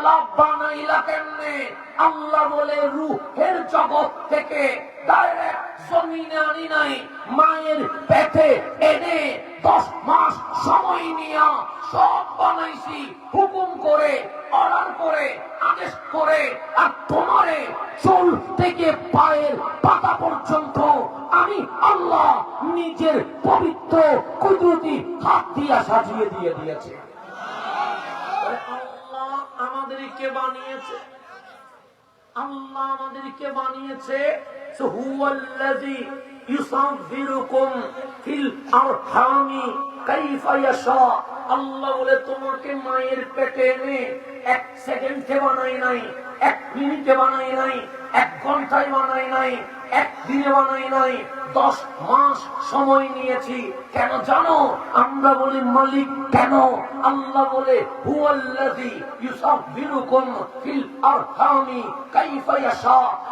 গোলাপ বানাইলা কেমনে? আল্লাহ বলে, রুহের জগৎ থেকে মায়ের পেটে এনে দশ মাস সময় নিয়া সব বানাইছি, হুকুম করে, অর্ডার করে, আদেশ করে, আর তোমারে চুল থেকে পায়ের পাতা পর্যন্ত আমি আল্লাহ নিজের পবিত্র কুদরতি হাত দিয়া সাজিয়ে দিয়ে দিয়েছে। আমাদেরকে বানিয়েছে। আল্লাহ আমাদেরকে বানিয়েছে। আল্লাহ বলে, তোমাকে মায়ের পেটে এনে এক সেকেন্ডে বানাই নাই, এক মিনিটে বানাই নাই, এক ঘন্টায় বানাই নাই এক দিনে বানাই নাই, দশ মাস সময় নিয়েছি। কেন জানো? আমরা বলি মালিক কেন? আল্লাহ বলে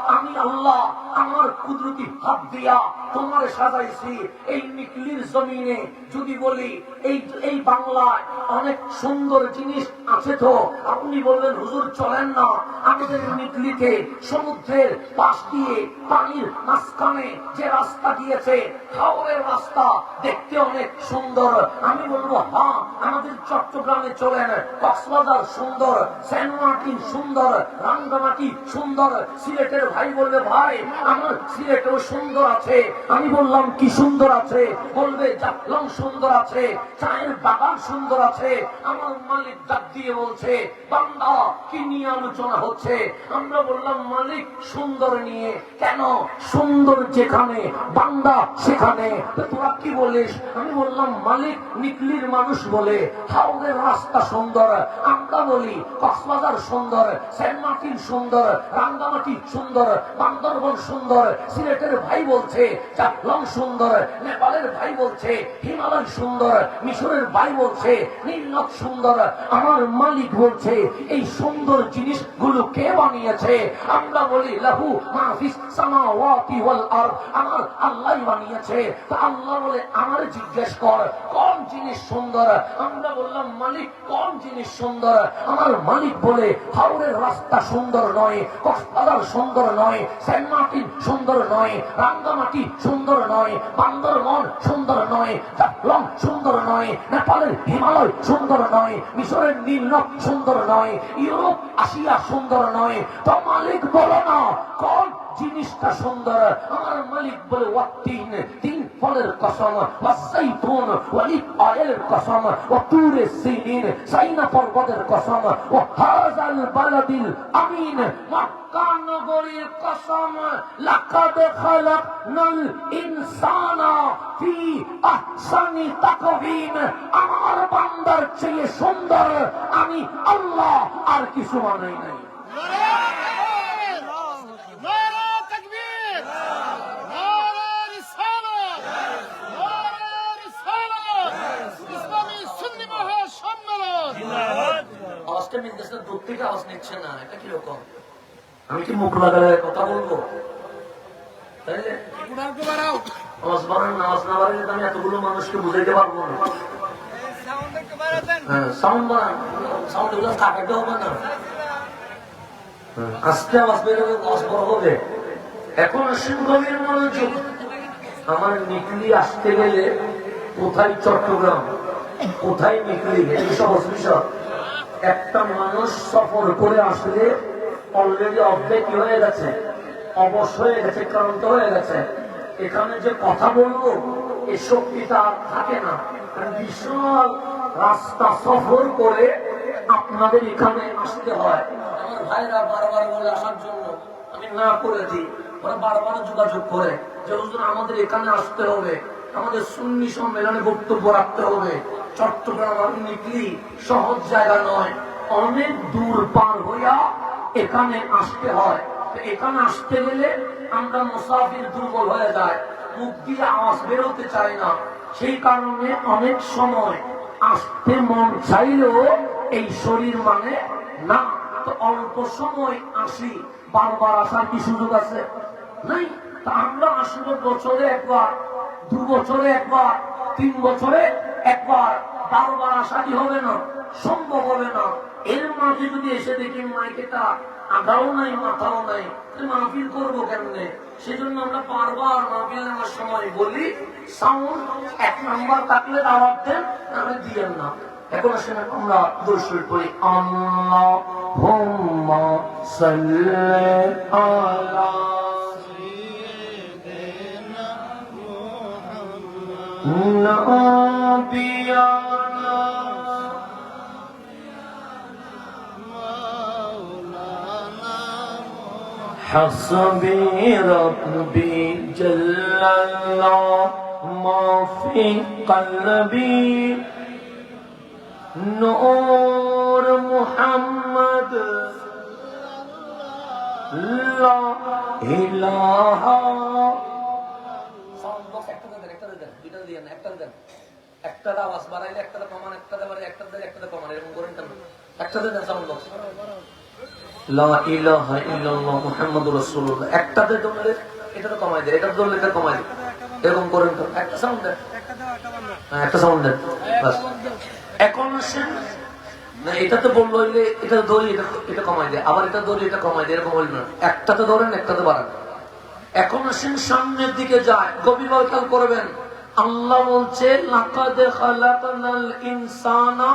আমি আল্লাহ আমার কুদরতি হাত দিয়া তোমার সাজাইছি এই নিকলির জমিনে। যদি বলি, এই এই বাংলায় অনেক সুন্দর জিনিস আছে তো? আপনি বললেন, হুজুর, চলেন না। আমাদের নিকলিতে সমুদ্রের পাশ দিয়ে পানির মাঝখানে যে রাস্তা দিয়েছে হাওড়ের রাস্তা, দেখতে অনেক সুন্দর। আমি বলব হ্যাঁ আমাদের চট্টগ্রামে চলেন, কক্সবাজার সুন্দর, সেন্ট মার্টিন সুন্দর, রাঙ্গামাটি সুন্দর। সিলেটের ভাই বলবে, ভাই, আমার সিলেটেও সুন্দর আছে। আমি বললাম, কি সুন্দর আছে? বলবে, জাফলং সুন্দর আছে, চায়ের বাগান সুন্দর আছে। আমার মালিক ডাক দিয়ে বলছে, বান্দা, কি নিয়ে আলোচনা হচ্ছে? আমরা বললাম, মালিক, সুন্দর নিয়ে। কেন? সুন্দর যেখানে, বান্দা সেখানে। তোরা কি বলিস? আমি বললাম, মালিক নিকলির মানুষ বলে। হাওড়ের রাস্তা সুন্দর আমরা বলি, কক্সবাজার সুন্দর, সেন্ট মার্টিন সুন্দর, রাঙ্গামাটি সুন্দর, বান্দরবন সুন্দর, সিলেটের ভাই বলছে জাফলং সুন্দর, নেপালের ভাই বলছে, হিমালয় সুন্দর, মিশরের ভাই বলছে, নীলনদ সুন্দর। আমার মালিক বলছে, এই সুন্দর জিনিসগুলো কে বানিয়েছে? আমরা বলি, লাহু মাহফিস সামাওয়াতি ওয়াল আমার আল্লাহ বানিয়েছে। তা আল্লাহ বলে, আমার জিজ্ঞেস কর, কোন জিনিস সুন্দর? আমরা বললাম, মালিক, কোন জিনিস সুন্দর? আমার মালিক বলে রাস্তা সুন্দর নয়, কক্সবাজার সুন্দর নয় সুন্দর নয়, রাঙ্গামাটি সুন্দর নয়, বান্দরবন সুন্দর নয়, জাফলং সুন্দর নয়, নেপালের হিমালয় সুন্দর নয়, মিশরের নীলনদ সুন্দর নয়, ইউরোপ, আসিয়া সুন্দর নয়। তো মালিক বলো না, কোন জিনিসটা সুন্দর। আমার মালিক বলে ওয়াতিন তিন ফলের কসম ওয়াসাইতুন ওয়ালিদ অয়েলের কসম ও তুরে সিনিন সাইনা পর্বতের কসম ও হাজাল বালাদিল আমিন, মক্কা নগরীর কসম, লাকাদ খালাকনাল ইনসানা ফি আহসানি তাকওয়িম, আমার বান্দার চেয়ে সুন্দর আমি আল্লাহ, আর কিছু বানাই নাই। আওয়াজ আমি কি মুখ লাগালে কথা বলব? আমি এতগুলো মানুষকে বুঝাইতে পারব না। হ্যাঁ হ্যাঁ, হবে এখন গভীর মনোযোগ। আমার নিকলি আসতে গেলে কোথায় চট্টগ্রাম? কোথায় নিকলি? সহজ বিষয়। একটা মানুষ সফর করে আসলে অলরেডি অর্ধেক হয়ে গেছে? অবশ হয়ে গেছে, ক্লান্ত হয়ে গেছে। এখানে যে কথা বলব এই শক্তিটা আর থাকে না। বিশাল রাস্তা সফর করে আপনাদের এখানে আসতে হয়। আমার ভাইরা বারবার বলে আসার জন্য আমি না করে দিই। ওরা বারবার যোগাযোগ করে যে আমাদের এখানে আসতে হবে। আমাদের সুন্নি সম্মেলনে বক্তব্য রাখতে হবে। চট্টগ্রাম আর সহজ জায়গা নয়। অনেক দূর পার হইয়া এখানে আসতে হয়। এখানে আসতে গেলে আমরা মুসাফির দুর্বল হয়ে যায় মুখ দিয়ে আওয়াজ বেরোতে চায় না। সেই কারণে অনেক সময় আসতে মন চাইলেও এই শরীর মানে না। তো অল্প সময় আসি। বারবার আসার কি সুযোগ আছে? নাই। আমরা আসব বছরে একবার, দু বছরে একবার, তিন বছরে একবার। বারবার আসা কি হবে না, সম্ভব হবে না। এর মাঝে যদি এসে দেখি মাইকেটা আগাও নাই, মাথাও নাই মাহফিল করব কেমনে? আমরা বারবার মাহফিল সময় বলি, সাউন্ড এক নাম্বার থাকলে দেন না। এখন আসেন আমরা দর্শন করি আল্লাহ حسبي ربي جل الله ما في قلبي نور محمد لا إله দিয়ে না একটা দেন। একটা আওয়াজ বাড়াইলে একটা কমান একটা একটা একটা কমান এরকম করেন কেন একটা দেন সাউন্ড বক্স দেন তোমাদের এটা এটা কমাই দেয় এরকম একটা হ্যাঁ, একটা তো বলল এটা এটা কমাই দেয়। আবার এটা ধরি এটা কমাই দেয় এরকম হইল না। একটাতে ধরেন একটাতে বাড়ান। এখন আসেন সামনের দিকে যায়। গভীরভাবে খেয়াল করবেন। আল্লাহ বলছে ইনসানা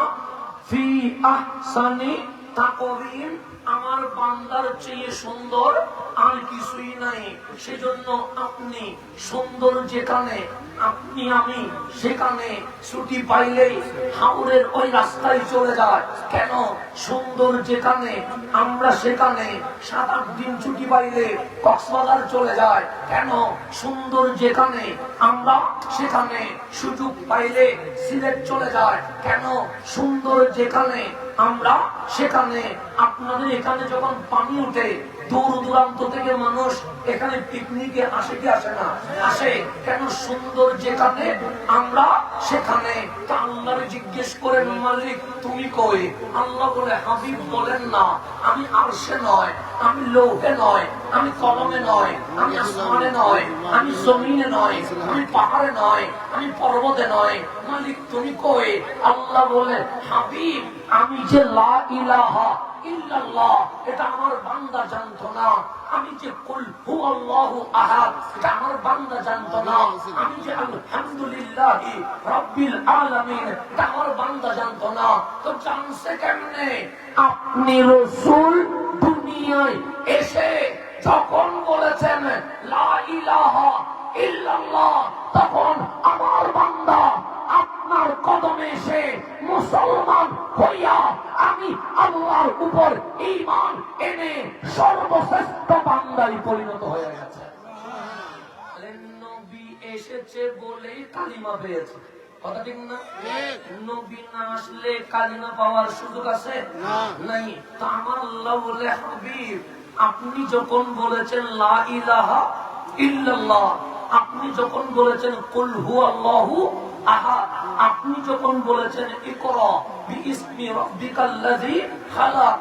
ফি আহসানি তাকওয়িম আমার বান্দার চেয়ে সুন্দর আর কিছুই নাই। সেজন্য আপনি সুন্দর যেখানে, আপনি আমি সেখানে ছুটি পাইলেই হাওড়ের ওই রাস্তায় চলে যায়। কেন? সুন্দর যেখানে, আমরা সেখানে সাত, আট দিন ছুটি পাইলে কক্সবাজার চলে যায়। কেন? সুন্দর যেখানে, আমরা সেখানে সুযোগ পাইলে সিলেট চলে যায়। কেন? সুন্দর যেখানে আমরা সেখানে আপনাদের এখানে যখন পানি উঠে দূর দূরান্ত থেকে মানুষ এখানে পিকনিকে আসে কি আসে না? আসে। কেন সুন্দর যেখানে, আমরা সেখানে? জিজ্ঞেস মালিক, তুমি কই? আল্লাহ বলে, হাবিব বলেন না। আমি আরশে নয়, আমি লৌহে নয়, আমি কলমে নয়, আমি আসমানে নয়, আমি জমিনে নয়, আমি পাহাড়ে নয়, আমি পর্বতে নয়। মালিক, তুমি কই? আল্লাহ বলে, হাবিব, আমি যে লা ইলাহা এটা আমার বান্দা না। আমি যে আহাদ, এটা আমার বান্দা না। আমি যে আলামিন, এটা আমার বান্দা না। তো জানছে কেমনে? আপনি রসূল দুনিয়ায় এসে যখন বলেছেন, লা ইলাহা ইল্লাল্লাহ তখন আমার বান্দা আপনার কদমে এসে মুসলমান হইয়া আমি আল্লাহর উপর ঈমান এনে সর্বশ্রেষ্ঠ বান্দায় পরিণত হয়ে গেছে। নবী এসেছে বলেই কালিমা পেয়েছে। কথা ঠিক না? নবী না আসলে কালিমা পাওয়ার সুযোগ আছে? নাই। তা আমার আল্লাহ বলে হাবিব আপনি যখন বলেছেন লা ইলাহা ইল্লাল্লাহ আপনি যখন বলেছেন কুল হু আল্লাহু আহাদ আপনি যখন বলেছেন ইকরা খালাক।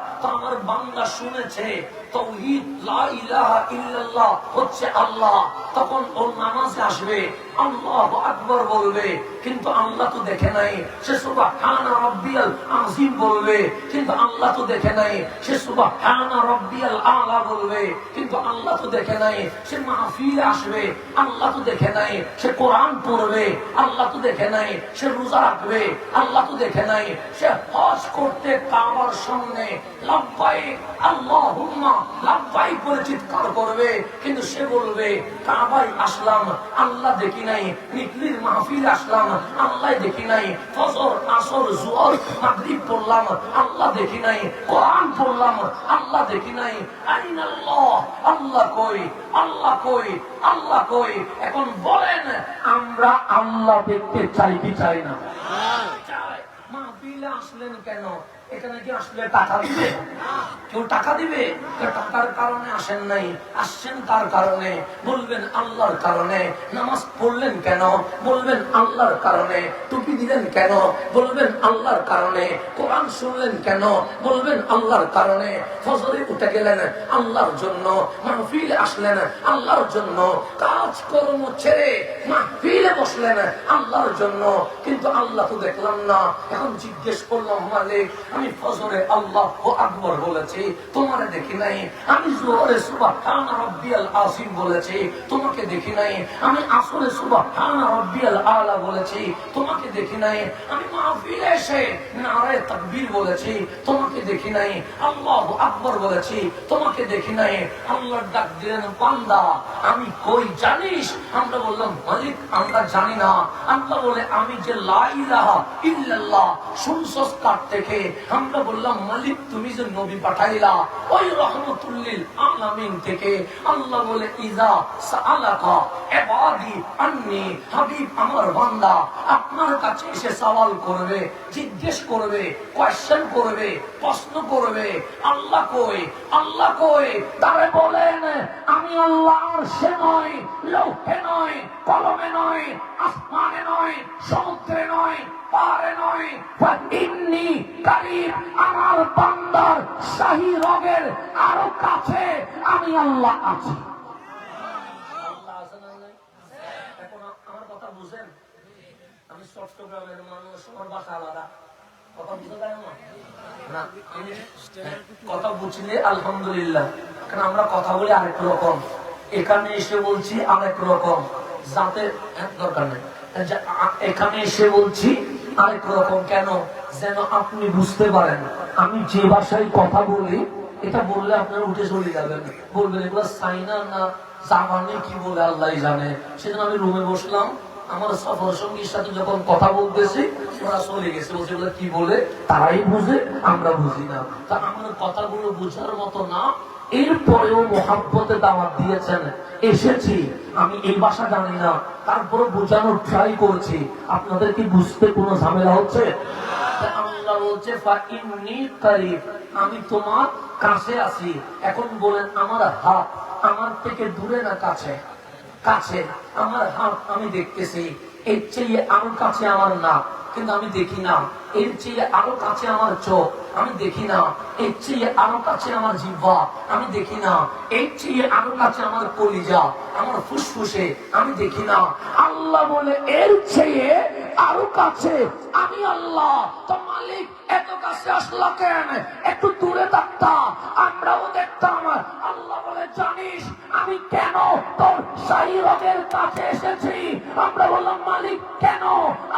বান্দা শুনেছে তাওহীদ লা ইলাহা ইল্লাল্লাহ হচ্ছে আল্লাহ। তখন ওর নামাজে আসবে, আল্লাহু আকবার বলবে। কিন্তু আল্লাহ তো দেখে নাই, সে সুবহান রাব্বিয়াল আযীম বলবে। কিন্তু আল্লাহ তো দেখে নাই, সে সুবহান রাব্বিয়াল আলা বলবে। কিন্তু আল্লাহ তো দেখে নাই, সে মাহফিলে আসবে। আল্লাহ তো দেখে নাই, সে কোরআন পড়বে। আল্লাহ তো দেখে নাই, সে রোজা রাখবে। আল্লাহ তো দেখে নাই, সে হজ করতে কাবার সামনে লাভবাই আল্লাহ লাভবাই করে চিৎকার করবে। কিন্তু সে বলবে কাবাই আসলাম, আল্লাহ দেখি নাই, নিকলির মাহফিল আসলাম, আল্লাহ দেখি নাই, ফজর, আসর মাগরিব পড়লাম, আল্লাহ দেখি নাই, কোরআন পড়লাম, আল্লাহ দেখি নাই। আইন আল্লাহ আল্লাহ কই আল্লাহ কই আল্লাহ কই। এখন বলেন, আমরা আল্লাহ দেখতে চাই কি চাই না? চাই মাহফিলে আসলেন কেন আল্লাহর কারণে। আল্লাহর কারণে। ফজরে উঠে গেলেন আল্লাহর জন্য। মাহফিলে আসলেন আল্লাহর জন্য। কাজ কর্ম ছেড়ে মাহফিলে বসলেন আল্লাহর জন্য। কিন্তু আল্লাহ তো দেখলাম না। এখন জিজ্ঞেস করলাম মালিক আমি ফজরে আল্লাহ ও আকবর বলেছি, তোমারে দেখি নাই। আমি জোহরে সুবহান রাব্বিয়াল আসিম বলেছি, তোমাকে দেখি নাই। আমি আসরে সুবহান রাব্বিয়াল আলা বলেছি, তোমাকে দেখি নাই। আমি মাহফিলে এসে নারে তাকবীর বলেছি, তোমাকে দেখি নাই। আল্লাহু আকবর বলেছি, তোমাকে দেখি নাই। আল্লাহ ডাক দিলেন, বান্দা, আমি কই জানিস? আমরা বললাম, মালিক, আমরা জানি না। আল্লাহ বলে, আমি যে লা ইলাহা ইল্লাল্লাহ শুনছস কার থেকে আমরা বললাম, মালিক, তুমি যে নবী পাঠাইলা, ওই রহমতুল্লিল আলামিন থেকে আল্লাহ বলে, ইজা সাআলাকা ইবাদি আন্নি, হাবিব আমার বান্দা, আপনার কাছে এসে সওয়াল করবে, জিজ্ঞেস করবে কোয়েশ্চেন করবে, প্রশ্ন করবে, আল্লাহ কই আল্লাহ কই? তারে বলেন, আমি আল্লাহর সে নয় লৌহে নয় কলমে নয় আসমানে নয় সমুদ্রে নয় পারে নয় আমার বান্দার শাহী রগের আরও কাছে আমি আল্লাহ আছি। কথা আলহামদুলিল্লাহ। আমরা কথা বলি আরেক রকম। এখানে এসে বলছি রকম। হ্যাঁ, দরকার নেই। এখানে এসে বলছি আরেক রকম কেন? যেন আপনি বুঝতে পারেন। আমি যে ভাষায় কথা বলি, এটা বললে আপনারা উঠে চলে যাবেন। বলবেন, এগুলো চাইনা না জাপানে কি বলে, আল্লাহ জানে। সেজন্য আমি রুমে বসলাম, আমার সফর সঙ্গীর সাথে যখন কথা বলতেছি, ওরা চলে গেছে। বলছে কি বলে? তারাই বুঝে, আমরা বুঝি না। তা আমার কথাগুলো বুঝার মতো না এরপরেও মোহাব্বতে দাওয়াত দিয়েছেন, এসেছি, আমি এই ভাষা জানি না তারপরে বোঝানোর ট্রাই করছি। আপনাদের কি বুঝতে কোনো ঝামেলা হচ্ছে? আমি তোমার কাছে আছি। এখন বলেন, আমার হাত আমার থেকে দূরে না কাছে? কাছে, আমার হাত আমি দেখতেছি। এর চেয়ে আরও কাছে আমার নাক কিন্তু আমি দেখি না। এর চেয়ে আরও কাছে আমার চোখ, আমি দেখি না। এর চেয়ে আরও কাছে আমার জিহ্বা, আমি দেখি না। এর চেয়ে আরও কাছে আমার কলিজা, আমার ফুসফুসে, আমি দেখি না। আল্লাহ বলে, এর চেয়ে আরও কাছে আমি আল্লাহ। তো মালিক, এত কাছে আসলা কেন? একটু দূরে থাকতা, আমরাও দেখতাম জানিস আমি কেন তোর শাহী রবের কাছে এসেছি? আমরা বললাম, মালিক, কেন?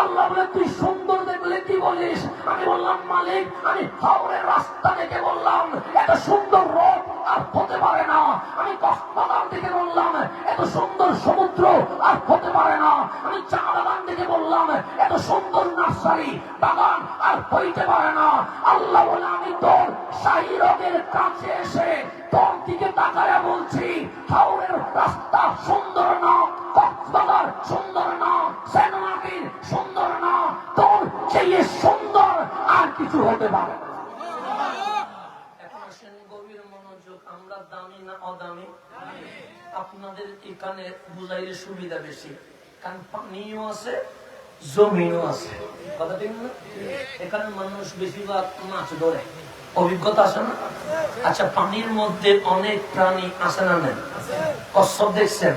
আল্লাহ বলে, তুই সুন্দর দেখলে কি বলিস? আমি বললাম, মালিক, আমি হাওড়ের রাস্তা দেখে বললাম, এত সুন্দর রোড আর হতে পারে না। আমি কক্সবাজার থেকে বললাম, এত সুন্দর সমুদ্র আর হতে পারে না। আমি চা বাগান থেকে বললাম, এত সুন্দর নার্সারি, বাগান আর হইতে পারে না। আল্লাহ বলে, আমি তোর শাহী রবের কাছে এসে তোর দিকে তাকায়া বলছি হাওড়ের রাস্তা সুন্দর না, কক্সবাজার সুন্দর না সেনাকির সুন্দর না, তোর চেয়ে সুন্দর আর কিছু হতে পারে না এখন আসেন গভীর মনোযোগ আমরা দামি। আপনাদের এখানে বুঝাইলে সুবিধা বেশি। কারণ পানিও আছে, জমিও আছে। কথা ঠিক না? এখানে মানুষ বেশিরভাগ মাছ ধরে। অভিজ্ঞতা আছে না? আচ্ছা পানির মধ্যে অনেক প্রাণী আছে না নেই? কচ্ছপ দেখছেন?